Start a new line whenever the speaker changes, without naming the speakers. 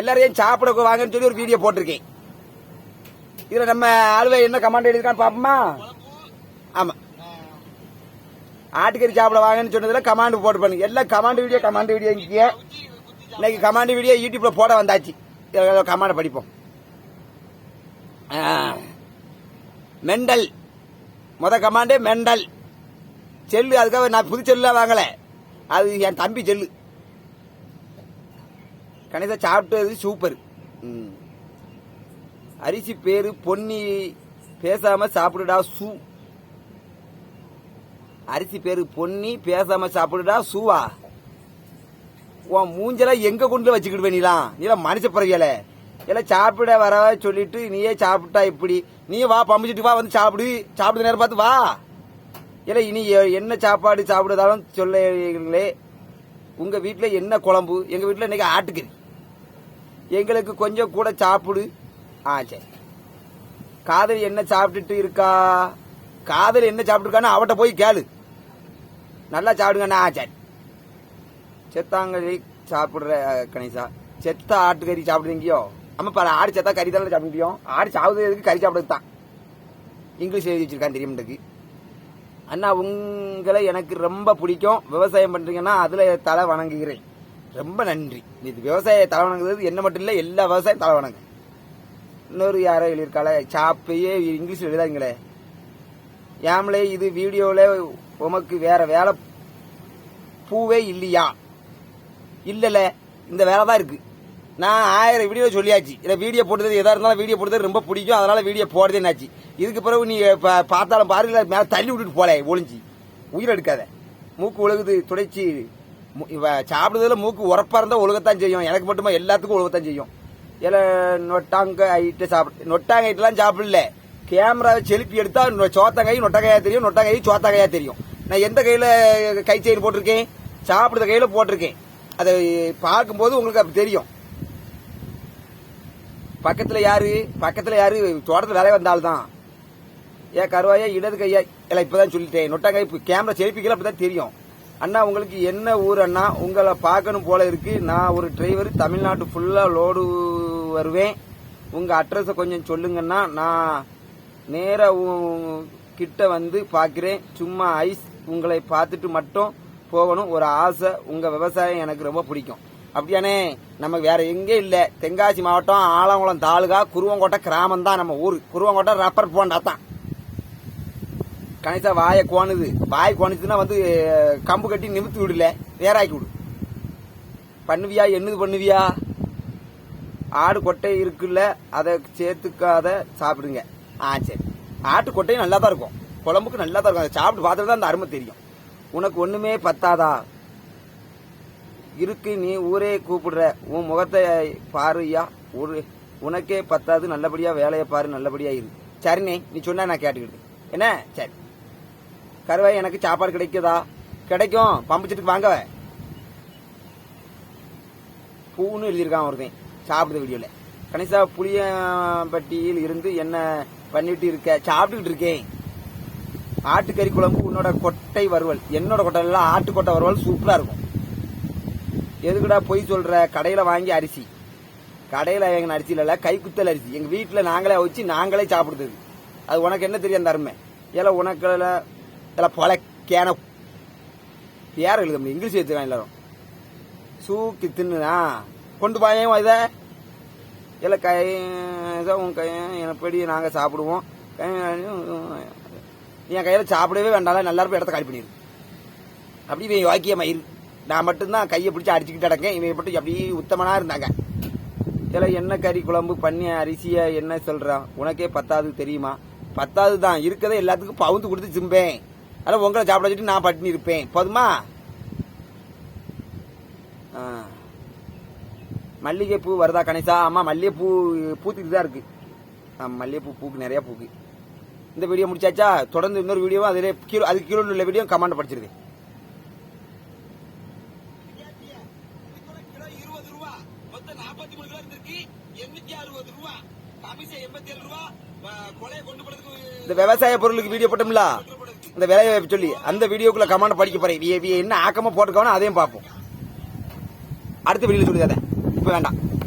எல்லாரையும் சாப்பிட வாங்கன்னு சொல்லி ஒரு வீடியோ போட்டிருக்கேன். இதுல நம்ம ஆளுவை என்ன கமாண்ட் எழுதிருக்கான்னு பாப்போமா ஆமா. ஆட்டுக்கறி சாப்பிட வாங்கன்னு சொன்னதுல கமாண்ட் போட்டு பண்ணுங்க எல்லாம் கமாண்ட் வீடியோ கமாண்ட் வீடியோ இங்கே இன்னைக்கு கமாண்ட் வீடியோ யூடியூப்ல போட வந்தாச்சு. கமாண்ட் படிப்போம். மெண்டல். முத கமாண்டே மெண்டல். செல்லு அதுக்காக நான் புது செல்லுலாம் வாங்கல. அது என் தம்பி செல்லு. கணிதா சாப்பிட்டது சூப்பர் ம். அரிசி பேரு பொன்னி பேசாம சாப்பிடுடா சூ. அரிசி பேரு பொன்னி பேசாம சாப்பிடுடா சூவா. உன் மூஞ்செல்லாம் எங்க கொண்டு வச்சுக்கிடுவே நீலாம் நீலாம் மனுஷ பிறவியல. எல்லாம் சாப்பிட வர சொல்லிட்டு நீயே சாப்பிட்டா இப்படி நீ வா பம்பிச்சுட்டு வா வந்து சாப்பிடு. சாப்பிடுற நேரம் பார்த்து வா. இல்ல இனி என்ன சாப்பாடு சாப்பிடுதாலும் சொல்லுங்களே உங்க வீட்டுல என்ன குழம்பு? எங்க வீட்டுல இன்னைக்கு ஆட்டுக்கறி. எங்களுக்கு கொஞ்சம் கூட சாப்பிடு. ஆ சரி. காதலி என்ன சாப்பிட்டுட்டு இருக்கா? காதலி என்ன சாப்பிட்டுருக்கான்னு அவட்ட போய் கேளு. நல்லா சாப்பிடுங்கண்ணா ஆ சரி. செத்தாங்கறி சாப்பிட்ற கணேசா. செத்த ஆட்டுக்கறி சாப்பிடுறீங்கயோ? ஆமா பல ஆடு செத்தா கறி தானே சாப்பிட முடியும். ஆடு சாப்பிடுறதுக்கு கறி சாப்பிடுறது தான். இங்கிலீஷ் எழுதி வச்சிருக்கான் தெரியும் அண்ணா உங்களை எனக்கு ரொம்ப பிடிக்கும். விவசாயம் பண்றீங்கன்னா அதுல தலை வணங்குகிறேன். ரொம்ப நன்றி. இது விவசாய தலைவணங்கிறது என்ன மட்டும் இல்லை எல்லா விவசாயம் தலைவணங்க. இன்னொரு யாரோ எழுதியிருக்காள சாப்பையே இங்கிலீஷில் எழுதாங்களே ஏமலே இது வீடியோவில் உமக்கு வேற வேலை பூவே இல்லையா? இல்லைல்ல இந்த வேலை தான் இருக்கு. நான் ஆயிரம் வீடியோ சொல்லியாச்சு. இதை வீடியோ போட்டது எதாக இருந்தாலும் வீடியோ போட்டது ரொம்ப பிடிக்கும். அதனால வீடியோ போடுறதே என்னாச்சு. இதுக்கு பிறகு நீ பார்த்தாலும் பாரு இல்ல மேலே தள்ளி விட்டுட்டு போல ஒளிஞ்சு. உயிர் எடுக்காத. மூக்கு ஒழுகுது துடைச்சி இவ சாப்பிடுறதுல மூக்கு உரப்பா இருந்தா ஒழுகத்தான் செய்யும். எனக்கு மட்டுமா எல்லாத்துக்கும் ஒழுகத்தான் செய்யும். இல்ல நொட்டாங்க ஐட்டு சாப்பிடு நொட்டாங்க ஐட்டெல்லாம் சாப்பிடல. கேமராவை செலுப்பி எடுத்தா சோத்தங்காய் நொட்டங்காயா தெரியும் நொட்டங்காய் சோத்தங்காயா தெரியும். நான் எந்த கையில கை செயின் போட்டிருக்கேன்? சாப்பிடுற கையில போட்டிருக்கேன். அதை பார்க்கும்போது உங்களுக்கு அப்படி தெரியும். பக்கத்துல யாரு? பக்கத்துல யாரு? தோட்டத்துல வேலை வந்தால்தான் ஏன் கருவாயா இடது கையா? இல்ல இப்பதான் சொல்லிட்டேன். நொட்டாங்காய் கேமரா செலுப்பிக்கல அப்படிதான் தெரியும். அண்ணா உங்களுக்கு என்ன ஊர் அண்ணா? உங்களை பார்க்கணும் போல இருக்கு. நான் ஒரு டிரைவர் தமிழ்நாட்டு ஃபுல்லா லோடு வருவேன். உங்க அட்ரஸ கொஞ்சம் சொல்லுங்கன்னா நான் நேரா கிட்ட வந்து பார்க்குறேன். சும்மா ஐஸ் உங்களை பார்த்துட்டு மட்டும் போகணும். ஒரு ஆசை. உங்க விவசாயம் எனக்கு ரொம்ப பிடிக்கும். அப்படியானே நம்ம வேற எங்கே இல்ல. தென்காசி மாவட்டம் ஆலங்குளம் தாலுகா குருவங்கோட்டை கிராமம் தான் நம்ம ஊர். குருவங்கோட்டை ரப்பர் போண்டா தான் கணிசா வாயை கோணுது வாய் கோணுச்சுன்னா வந்து கம்பு கட்டி நிமித்து விடல. வேறாக்கி விடு. பண்ணுவியா? என்னது பண்ணுவியா? ஆடு கொட்டை இருக்குல்ல அதை சேர்த்துக்காத சாப்பிடுங்க. ஆ சரி. ஆட்டு கொட்டையும் நல்லா தான் இருக்கும். குழம்புக்கு நல்லா தான் இருக்கும். அதை சாப்பிட்டு பார்த்துட்டு தான் அந்த அருமை தெரியும். உனக்கு ஒண்ணுமே பத்தாதா? இருக்கு நீ ஊரே கூப்பிடுற. உன் முகத்தை பாருயா ஒரு உனக்கே பத்தாது. நல்லபடியா வேலையை பாரு. நல்லபடியா இரு. சரிண்ணே நீ சொன்னா நான் கேட்டுக்கிட்டு என்ன? சரி. கருவாய் எனக்கு சாப்பாடு கிடைக்குதா? கிடைக்கும். பம்புச்சிட்டு வாங்க. பூன்னு எழுதியிருக்கான் ஒருத்தன். சாப்பிடுற வீடியோல. கணிசா புளியம்பட்டியில் இருந்து என்ன பண்ணிட்டு இருக்க? சாப்பிட்டுக்கிட்டு இருக்கேன். ஆட்டுக்கறி குழம்பு உன்னோட கொட்டை வறுவல். என்னோட கொட்டை ஆட்டு ஆட்டுக்கொட்டை வறுவல் சூப்பரா இருக்கும். எதுக்குடா பொய் சொல்ற? கடையில வாங்கி அரிசி. கடையில எங்க அரிசி இல்ல கைக்குத்தல் அரிசி. எங்க வீட்டுல நாங்களே வச்சு நாங்களே சாப்பிடுது அது உனக்கு என்ன தெரியும் அந்த அருமை? ஏல உனக்கு இல்ல போல கேன பேர் எழுத முடியும். இங்கிலீஷ் எடுத்துக்கான் எல்லாரும். சூக்கி தின்னுனா கொண்டு பாயும் இதை? இல்லை கை இதோ உன் கை எப்படி நாங்கள் சாப்பிடுவோம். என் கையில் சாப்பிடவே வேண்டாம் நல்லா இடத்த காலி பண்ணிடு. அப்படி இவன் வாக்கிய மயிர் நான் மட்டும்தான் கையை பிடிச்சி அடிச்சுக்கிட்டு கிடக்கேன். இவன் மட்டும் அப்படியே உத்தமனாக இருந்தாங்க. இதில் என்ன கறி குழம்பு பண்ணி அரிசியை என்ன சொல்கிறான் உனக்கே பத்தாது தெரியுமா? பத்தாது தான் இருக்கதை எல்லாத்துக்கும் பவுந்து கொடுத்து சிம்பேன் அதான் உங்களை சாப்பிட வச்சுட்டு நான் பட்டினி இருப்பேன். போதுமா? மல்லிகை மல்லிகைப்பூ வருதா கணேசா? ஆமா மல்லிகைப்பூ பூத்துட்டு தான் இருக்கு. ஆ, மல்லிகைப்பூ பூக்கு நிறைய பூக்கு. இந்த வீடியோ முடிச்சாச்சா? தொடர்ந்து இன்னொரு வீடியோவும் அதிலே கீழே அதுக்கு கீழே உள்ள வீடியோ கமெண்ட் படிச்சிருக்கு இந்த விவசாய பொருளுக்கு வீடியோ போட்டோம்ல? இந்த வேலையை சொல்லி அந்த வீடியோக்குள்ள கமெண்ட் படிக்க போறேன். என்ன ஆக்கமா போட்டுக்கணும் அதையும் பார்ப்போம். அடுத்த வீடியோல சொல்லுதாத இப்ப வேண்டாம்.